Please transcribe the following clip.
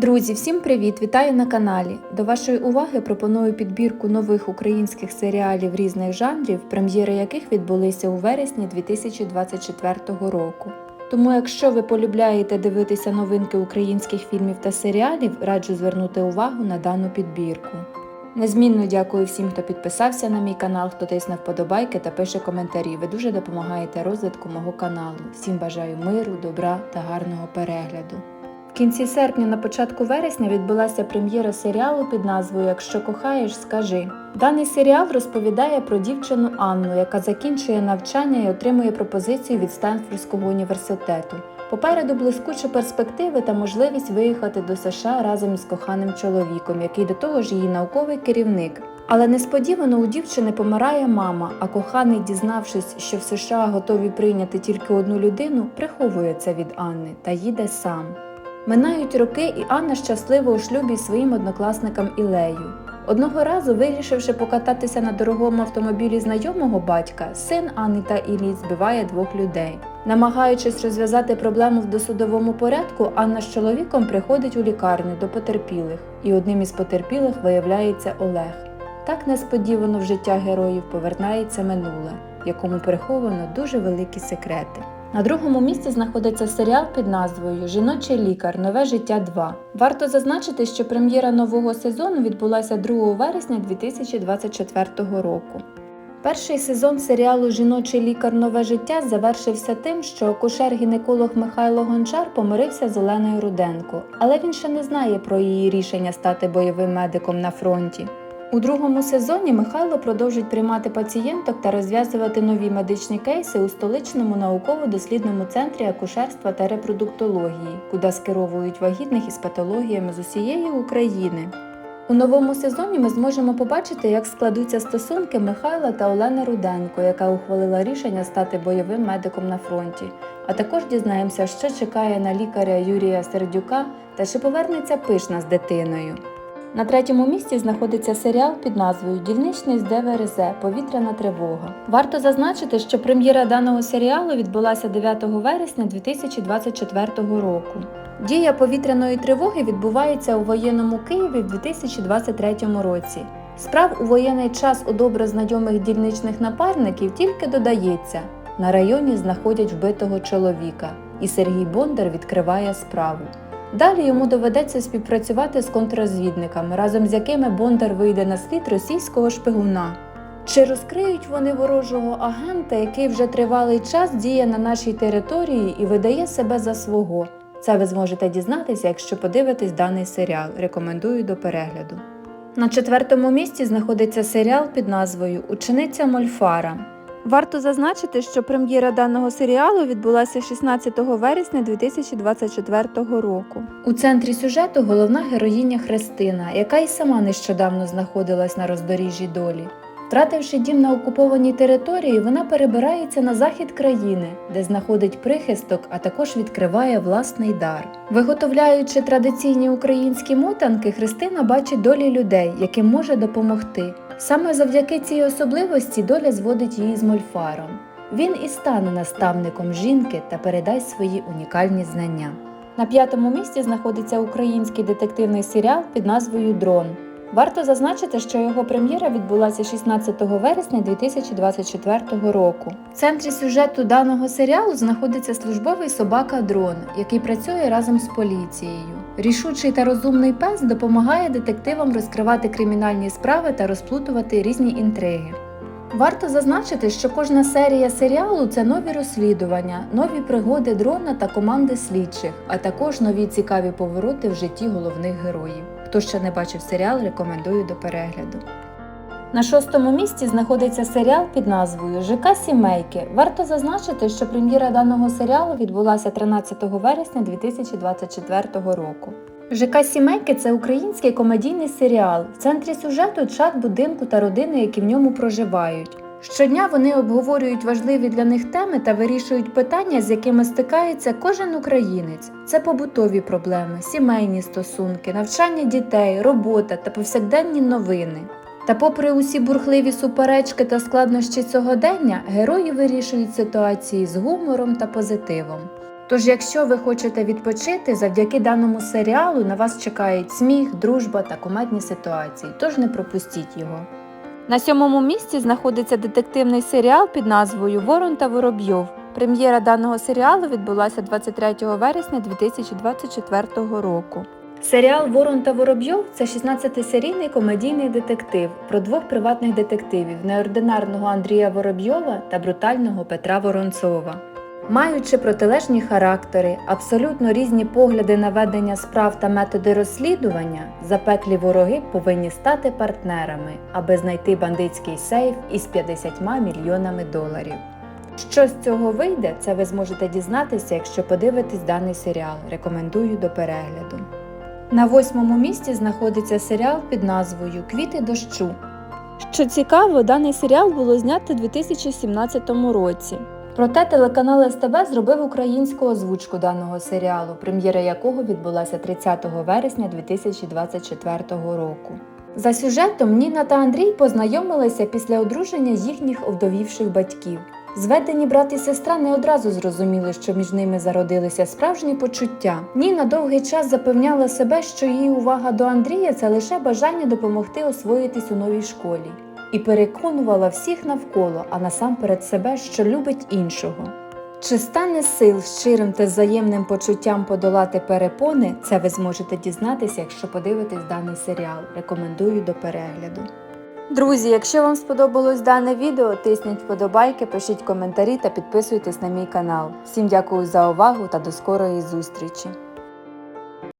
Друзі, всім привіт! Вітаю на каналі. До вашої уваги пропоную підбірку нових українських серіалів різних жанрів, прем'єри яких відбулися у вересні 2024 року. Тому, якщо ви полюбляєте дивитися новинки українських фільмів та серіалів, раджу звернути увагу на дану підбірку. Незмінно дякую всім, хто підписався на мій канал, хто тисне вподобайки та пише коментарі. Ви дуже допомагаєте розвитку мого каналу. Всім бажаю миру, добра та гарного перегляду. Кінці серпня, на початку вересня відбулася прем'єра серіалу під назвою Якщо кохаєш, скажи. Даний серіал розповідає про дівчину Анну, яка закінчує навчання і отримує пропозицію від Стенфордського університету. Попереду блискучі перспективи та можливість виїхати до США разом із коханим чоловіком, який до того ж її науковий керівник. Але несподівано у дівчини помирає мама, а коханий, дізнавшись, що в США готові прийняти тільки одну людину, приховує це від Анни та їде сам. Минають роки, і Анна щаслива у шлюбі з своїм однокласником Ілею. Одного разу, вирішивши покататися на дорогому автомобілі знайомого батька, син Анни та Іллі збиває двох людей. Намагаючись розв'язати проблему в досудовому порядку, Анна з чоловіком приходить у лікарню до потерпілих, і одним із потерпілих виявляється Олег. Так несподівано в життя героїв повертається минуле, в якому приховано дуже великі секрети. На другому місці знаходиться серіал під назвою Жіночий лікар. Нове життя 2». Варто зазначити, що прем'єра нового сезону відбулася 2 вересня 2024 року. Перший сезон серіалу Жіночий лікар Нове життя завершився тим, що акушер-гінеколог Михайло Гончар помирився з Оленою Руденко, але він ще не знає про її рішення стати бойовим медиком на фронті. У другому сезоні Михайло продовжить приймати пацієнток та розв'язувати нові медичні кейси у столичному науково-дослідному центрі акушерства та репродуктології, куди скеровують вагітних із патологіями з усієї України. У новому сезоні ми зможемо побачити, як складуться стосунки Михайла та Олени Руденко, яка ухвалила рішення стати бойовим медиком на фронті. А також дізнаємося, що чекає на лікаря Юрія Сердюка та чи повернеться пишна з дитиною. На третьому місці знаходиться серіал під назвою Дільничний з ДВРЗ Повітряна тривога. Варто зазначити, що прем'єра даного серіалу відбулася 9 вересня 2024 року. Дія повітряної тривоги відбувається у воєнному Києві в 2023 році. Справ у воєнний час у добре знайомих дільничних напарників тільки додається: на районі знаходять вбитого чоловіка, і Сергій Бондар відкриває справу. Далі йому доведеться співпрацювати з контррозвідниками, разом з якими Бондар вийде на слід російського шпигуна. Чи розкриють вони ворожого агента, який вже тривалий час діє на нашій території і видає себе за свого? Це ви зможете дізнатися, якщо подивитесь даний серіал. Рекомендую до перегляду. На четвертому місці знаходиться серіал під назвою Учениця Мольфара. Варто зазначити, що прем'єра даного серіалу відбулася 16 вересня 2024 року. У центрі сюжету головна героїня Христина, яка й сама нещодавно знаходилась на роздоріжжі долі. Втративши дім на окупованій території, вона перебирається на захід країни, де знаходить прихисток, а також відкриває власний дар. Виготовляючи традиційні українські мотанки, Христина бачить долі людей, яким може допомогти. Саме завдяки цій особливості доля зводить її з мольфаром. Він і стане наставником жінки та передасть свої унікальні знання. На п'ятому місці знаходиться український детективний серіал під назвою Дрон. Варто зазначити, що його прем'єра відбулася 16 вересня 2024 року. В центрі сюжету даного серіалу знаходиться службовий собака Дрон, який працює разом з поліцією. Рішучий та розумний пес допомагає детективам розкривати кримінальні справи та розплутувати різні інтриги. Варто зазначити, що кожна серія серіалу це нові розслідування, нові пригоди дрона та команди слідчих, а також нові цікаві повороти в житті головних героїв. Хто ще не бачив серіал, рекомендую до перегляду. На шостому місці знаходиться серіал під назвою ЖК Сімейки. Варто зазначити, що прем'єра даного серіалу відбулася 13 вересня 2024 року. ЖК Сімейки це український комедійний серіал. В центрі сюжету чат будинку та родини, які в ньому проживають. Щодня вони обговорюють важливі для них теми та вирішують питання, з якими стикається кожен українець. Це побутові проблеми, сімейні стосунки, навчання дітей, робота та повсякденні новини. Та, попри усі бурхливі суперечки та складнощі сьогодення, герої вирішують ситуації з гумором та позитивом. Тож, якщо ви хочете відпочити, завдяки даному серіалу на вас чекають сміх, дружба та кумедні ситуації, тож не пропустіть його. На сьомому місці знаходиться детективний серіал під назвою Ворон та Воробйов. Прем'єра даного серіалу відбулася 23 вересня 2024 року. Серіал Ворон та Воробйов це 16-серійний комедійний детектив про двох приватних детективів неординарного Андрія Воробйова та брутального Петра Воронцова. Маючи протилежні характери, абсолютно різні погляди на ведення справ та методи розслідування, запеклі вороги повинні стати партнерами, аби знайти бандитський сейф із 50 мільйонами доларів. Що з цього вийде, це ви зможете дізнатися, якщо подивитесь даний серіал. Рекомендую до перегляду. На восьмому місці знаходиться серіал під назвою Квіти дощу. Що цікаво, даний серіал було знято у 2017 році. Проте телеканал СТБ зробив українську озвучку даного серіалу, прем'єра якого відбулася 30 вересня 2024 року. За сюжетом Ніна та Андрій познайомилися після одруження їхніх овдовівших батьків. Зведені брат і сестра не одразу зрозуміли, що між ними зародилися справжні почуття. Ніна довгий час запевняла себе, що її увага до Андрія це лише бажання допомогти освоїтись у новій школі, і переконувала всіх навколо, а насамперед себе, що любить іншого. Чи стане сил щирим та взаємним почуттям подолати перепони? Це ви зможете дізнатися, якщо подивитесь даний серіал. Рекомендую до перегляду. Друзі, якщо вам сподобалось дане відео, тисніть вподобайки, пишіть коментарі та підписуйтесь на мій канал. Всім дякую за увагу та до скорої зустрічі!